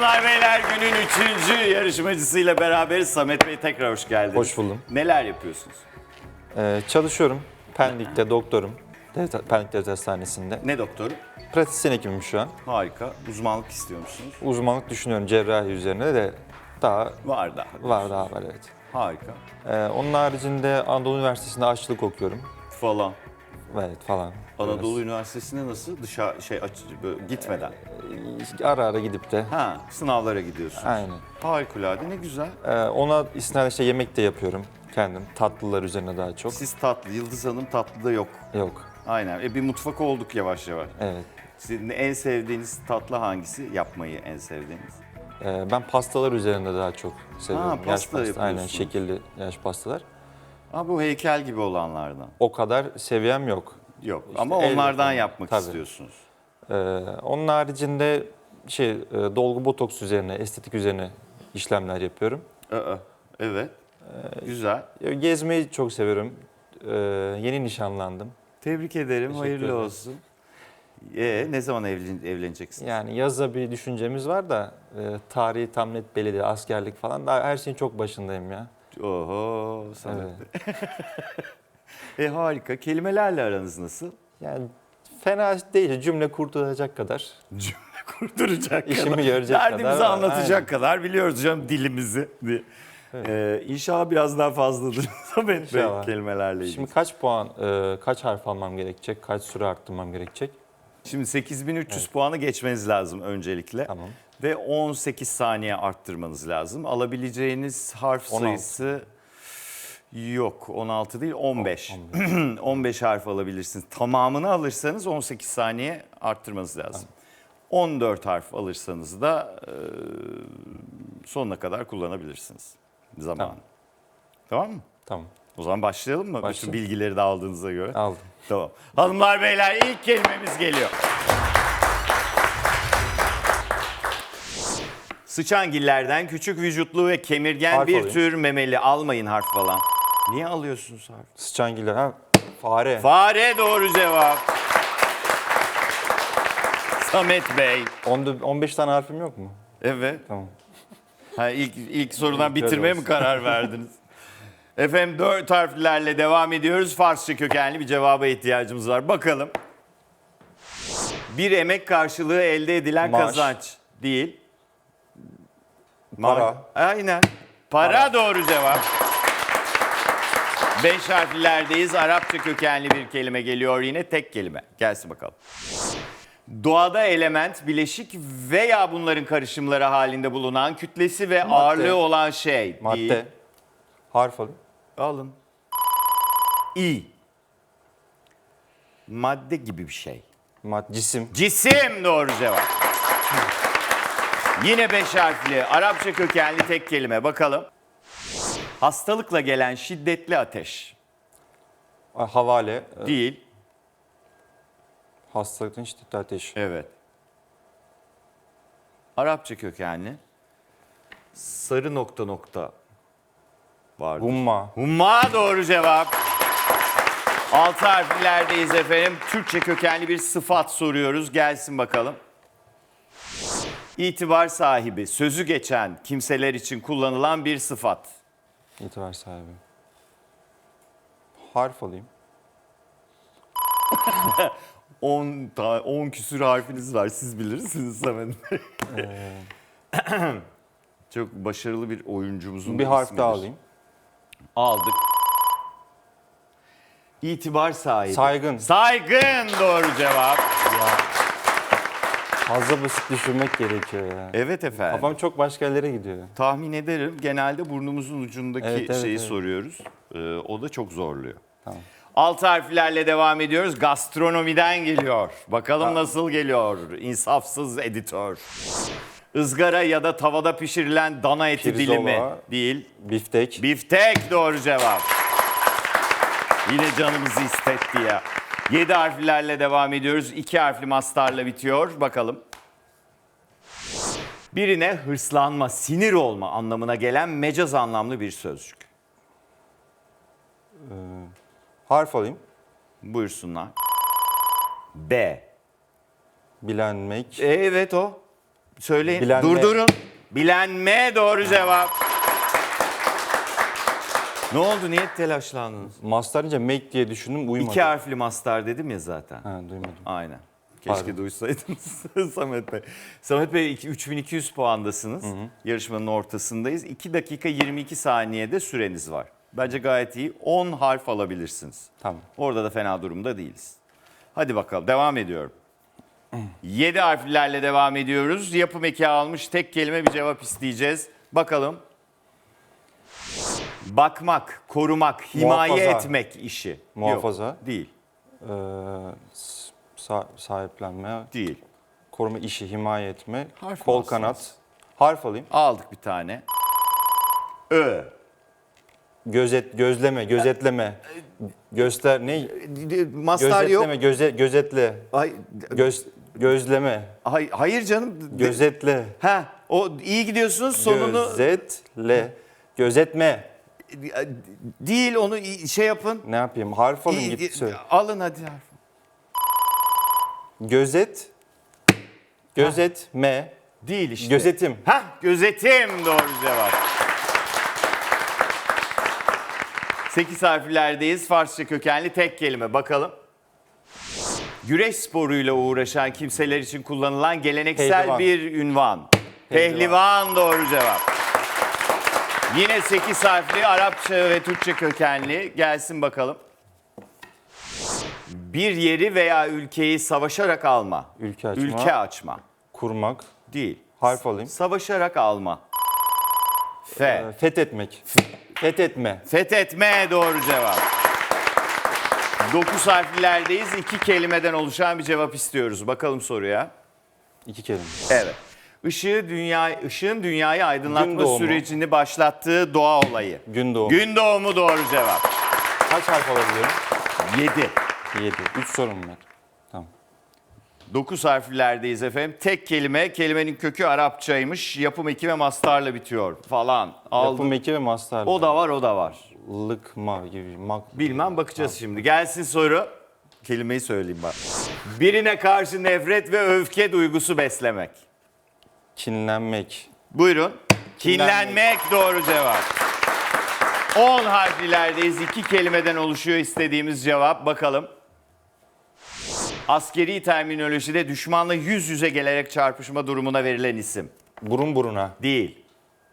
Hanımlar beyler günün üçüncü yarışmacısıyla beraberiz. Samet Bey tekrar hoş geldiniz. Hoş buldum. Neler yapıyorsunuz? Ee, çalışıyorum. Pendik'te doktorum. Devlet, Pendik Devlet Hastanesi'nde. Ne doktoru? Pratisyen hekimim şu an. Harika. Uzmanlık istiyor musunuz? Uzmanlık düşünüyorum cerrahi üzerine de daha Var da. var daha var evet. Harika. Ee, onun haricinde Anadolu Üniversitesi'nde aşçılık okuyorum. Falan. Evet falan. Anadolu Üniversitesi'ne nasıl? Dışarı şey aç, böyle gitmeden. Biraz. Ara ara gidip de. Ha, sınavlara gidiyorsun. Aynen. Harikulade ne güzel. Ee, ona istinaden işte yemek de yapıyorum kendim. Tatlılar üzerine daha çok. Siz tatlı, Yıldız Hanım tatlı da yok. Yok. Aynen. E bir mutfak olduk yavaş yavaş. Evet. Sizin en sevdiğiniz tatlı hangisi? Yapmayı en sevdiğiniz? Ee, ben pastalar üzerinde daha çok seviyorum. pasta yaş pasta. Aynen şekilli yaş pastalar. Ha bu heykel gibi olanlardan. O kadar seviyem yok. Yok İşte ama onlardan yapmak Tabii. istiyorsunuz. Ee, onun haricinde şey e, dolgu botoks üzerine, estetik üzerine işlemler yapıyorum. Aa, evet. Güzel. Ya, Gezmeyi çok seviyorum. Ee, yeni nişanlandım. Tebrik ederim. Teşekkür Hayırlı ederim. olsun. Ee, ne zaman evlen evleneceksiniz? Yani yazda bir düşüncemiz var da e, tarihi tam net belli değil, askerlik falan. Daha her şeyin çok başındayım ya. Oho, Samet Evet. E harika. Kelimelerle aranız nasıl? Yani fena değil, cümle kurtulacak kadar. Cümle kurduracak İşimi kadar. görecek Derdimizi kadar var, anlatacak aynen. kadar biliyoruz canım dilimizi. diye. Ee, inşallah biraz daha fazladır İnşallah. kelimelerle ilgili. Şimdi kaç puan, e, kaç harf almam gerekecek, kaç süre arttırmam gerekecek? Şimdi 8300 puanı geçmeniz lazım öncelikle. Tamam. Ve 18 saniye arttırmanız lazım. Alabileceğiniz harf 16. sayısı yok. 16 değil 15. 15 harf alabilirsiniz. Tamamını alırsanız 18 saniye arttırmanız lazım. 14 harf alırsanız da e, sonuna kadar kullanabilirsiniz zaman. Tamam. Tamam. mı? Tamam, O zaman başlayalım mı? Bütün Başlayalım. bilgileri de aldığınıza göre. aldım. Tamam. Hanımlar beyler ilk kelimemiz geliyor. Sıçangillerden küçük vücutlu ve kemirgen Harf bir alayım. tür memeli. Almayın harf falan. Niye alıyorsunuz harf? Sıçangiller, ha? Fare. Fare doğru cevap. Samet Bey. Onda 15 tane harfim yok mu? Evet. Tamam. Ha, ilk, ilk sorudan İlk bitirmeye mi karar verdiniz? Efendim dört harflerle devam ediyoruz. Farsça kökenli bir cevaba ihtiyacımız var. Bakalım. Bir emek karşılığı elde edilen Maaş. kazanç değil. Para. Ma- Aynen. Para, doğru cevap. Beş harflerdeyiz. Arapça kökenli bir kelime geliyor yine. Tek kelime. Gelsin bakalım. Doğada element, bileşik veya bunların karışımları halinde bulunan kütlesi ve ağırlığı olan şey. Madde. Harf alayım. Alın. İ. Madde gibi bir şey. Mad cisim. Cisim doğru cevap. Yine beş harfli Arapça kökenli tek kelime bakalım. Hastalıkla gelen şiddetli ateş. Ha- Havale. e, Değil. Hastalıkın şiddetli ateş. Evet. Arapça kökenli. Sarı nokta nokta vardır. Gumma. Humma doğru cevap. Altı harflerdeyiz efendim. Türkçe kökenli bir sıfat soruyoruz. Gelsin bakalım. İtibar sahibi, sözü geçen kimseler için kullanılan bir sıfat. İtibar sahibi. Harf alayım. 10 ta- 10 küsür harfiniz var. Siz bilirsiniz Samet Bey. Çok başarılı bir oyuncumuzun Bir harf ismidir. daha alayım. Aldık. İtibar sahibi. Saygın. Saygın doğru cevap. Fazla basit düşünmek gerekiyor ya. Evet efendim. Kafam çok başka yerlere gidiyor. Tahmin ederim. Genelde burnumuzun ucundaki Evet, evet, şeyi evet. soruyoruz. Ee, o da çok zorluyor. Tamam. Alt harflerle devam ediyoruz. Gastronomiden geliyor. Bakalım nasıl geliyor? İnsafsız editör. Izgara ya da tavada pişirilen dana eti Pirzola. dilimi değil. Biftek. Biftek doğru cevap. Yine canımızı istetti ya. Yedi harflerle devam ediyoruz. İki harfli mastarla bitiyor. Bakalım. Birine hırslanma, sinir olma anlamına gelen mecaz anlamlı bir sözcük. Harf alayım. Buyursunlar. B. Bilenmek. E, evet o. Söyleyin. Bilen M. Durdurun. Bilen M doğru cevap. Ne oldu? Niye telaşlandınız? Mastar deyince make diye düşündüm uyumadı. İki harfli mastar dedim ya zaten. Ha, duymadım. Aynen. Keşke Pardon. duysaydınız Samet Bey. Samet Bey iki- 3200 puandasınız. Yarışmanın ortasındayız. 2 dakika 22 saniyede süreniz var. Bence gayet iyi. 10 harf alabilirsiniz. Tamam. Orada da fena durumda değiliz. Hadi bakalım devam ediyorum. 7 harflerle devam ediyoruz. Yapım eki almış tek kelime bir cevap isteyeceğiz. Bakalım. Bakmak, korumak, himaye Muhafaza. etmek işi. Muhafaza. Yok, değil. Ee, sa- sahiplenme, Değil. koruma işi, himaye etme, Harf kol alsınız. kanat. Harf alayım. Aldık bir tane. Ö. Gözet, gözleme, gözetleme. Göster ne? Mastar Gözetleme, yok. göze, gözetle. Ay, Göz, gözleme, hay- hayır canım. gözetle. Ha, o iyi gidiyorsunuz sonunu Gözetle. Gözetme. Değil onu şey yapın. Ne yapayım? Harf alayım İyi- git söyle. alın hadi harf. Gözet. Gözetme. Değil işte. Gözetim. Ha, gözetim doğru cevap. 8 harflerdeyiz. Farsça kökenli tek kelime. Bakalım. Güreş sporuyla uğraşan kimseler için kullanılan geleneksel Pehlivan. bir ünvan. Pehlivan. Pehlivan doğru cevap. Yine 8 harfli Arapça ve Türkçe kökenli. Gelsin bakalım. Bir yeri veya ülkeyi savaşarak alma. Ülke açma. Ülke açma. Kurmak. Değil. Harf alayım. Savaşarak alma. F. Ee, Fethetmek. Fethetme. Fethetme doğru cevap. 9 harflerdeyiz. İki kelimeden oluşan bir cevap istiyoruz. Bakalım soruya. İki kelime. Evet. Işığı dünya, ışığın dünyayı aydınlatma sürecini başlattığı doğa olayı. Gün doğumu. Gün doğumu doğru cevap. Kaç harf alabiliyorum? 7. 7. 3 sorum var. Tamam. 9 harflerdeyiz efendim. Tek kelime, kelimenin kökü Arapçaymış. Yapım eki ve mastarla bitiyor falan. Aldım. Yapım eki ve mastar. O da var, o da var. Lıkma gibi. Mak. Bilmem bakacağız şimdi. Gelsin soru. Kelimeyi söyleyeyim bak. Birine karşı nefret ve öfke duygusu beslemek. Kinlenmek. Buyurun. Kinlenmek. Doğru cevap. 10 harflerdeyiz. İki kelimeden oluşuyor istediğimiz cevap. Bakalım. Askeri terminolojide düşmanla yüz yüze gelerek çarpışma durumuna verilen isim. Burun buruna. Değil.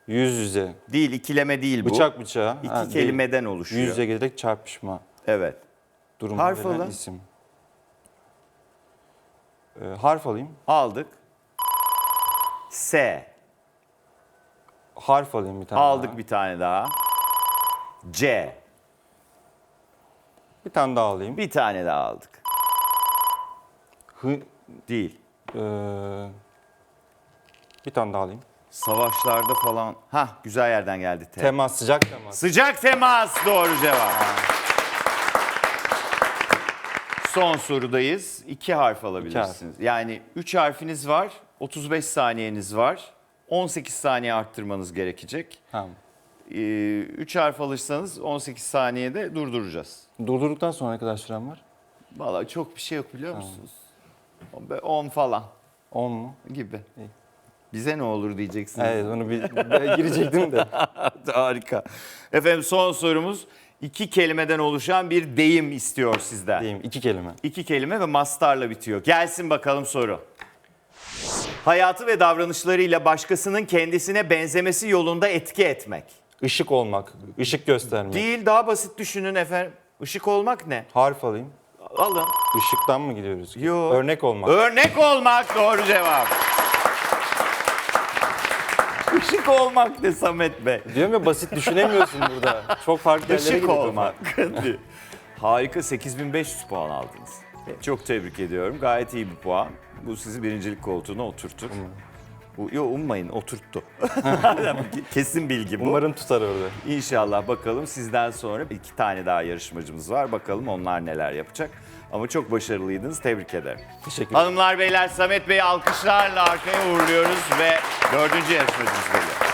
Yüz yüze. Değil, ikileme değil bu. Bıçak bıçağa. İki Ha, değil. kelimeden oluşuyor. Yüz yüze gelerek çarpışma. Evet. Durum Harf verilen alın. isim. Ee, harf alayım. Aldık. S. Harf alayım bir tane Aldık daha. bir tane daha. C. Bir tane daha alayım. Bir tane daha aldık. Hı, Değil. ee, bir tane daha alayım. Savaşlarda falan. Hah güzel yerden geldi. T. Temas, sıcak temas. Sıcak temas doğru cevap. Son sorudayız. İki harf alabilirsiniz. Yani üç harfiniz var. 35 saniyeniz var. 18 saniye arttırmanız gerekecek. Tamam. Ee, üç harf alırsanız 18 saniyede durduracağız. Durdurduktan sonra ne kadar süren var? Vallahi çok bir şey yok biliyor musunuz? 10 falan 10 mu? gibi. İyi. Bize ne olur diyeceksiniz. Evet onu bir girecektim de. Harika. Efendim son sorumuz iki kelimeden oluşan bir deyim istiyor sizden. Diyeyim iki kelime. İki kelime ve mastarla bitiyor. Gelsin bakalım soru. Hayatı ve davranışlarıyla başkasının kendisine benzemesi yolunda etki etmek. Işık olmak, ışık göstermek. Değil daha basit düşünün efendim. Işık olmak ne? Harf alayım. Alın. Işıktan mı gidiyoruz? Yo. Örnek olmak. Örnek olmak doğru cevap. Işık olmak ne Samet Bey? Diyorum ya basit düşünemiyorsun burada. Çok farklı yerlere Işık gidiyor olmak. Harika 8500 puan aldınız. Çok tebrik ediyorum. Gayet iyi bir puan. Bu sizi birincilik koltuğuna oturtur. Bu, yo ummayın oturttu. Kesin bilgi bu. Umarım tutar orada. İnşallah bakalım sizden sonra iki tane daha yarışmacımız var. Bakalım onlar neler yapacak. Ama çok başarılıydınız. Tebrik ederim. Teşekkür ederim. Hanımlar beyler Samet Bey'i alkışlarla arkaya uğurluyoruz ve dördüncü yarışmacımız geliyor.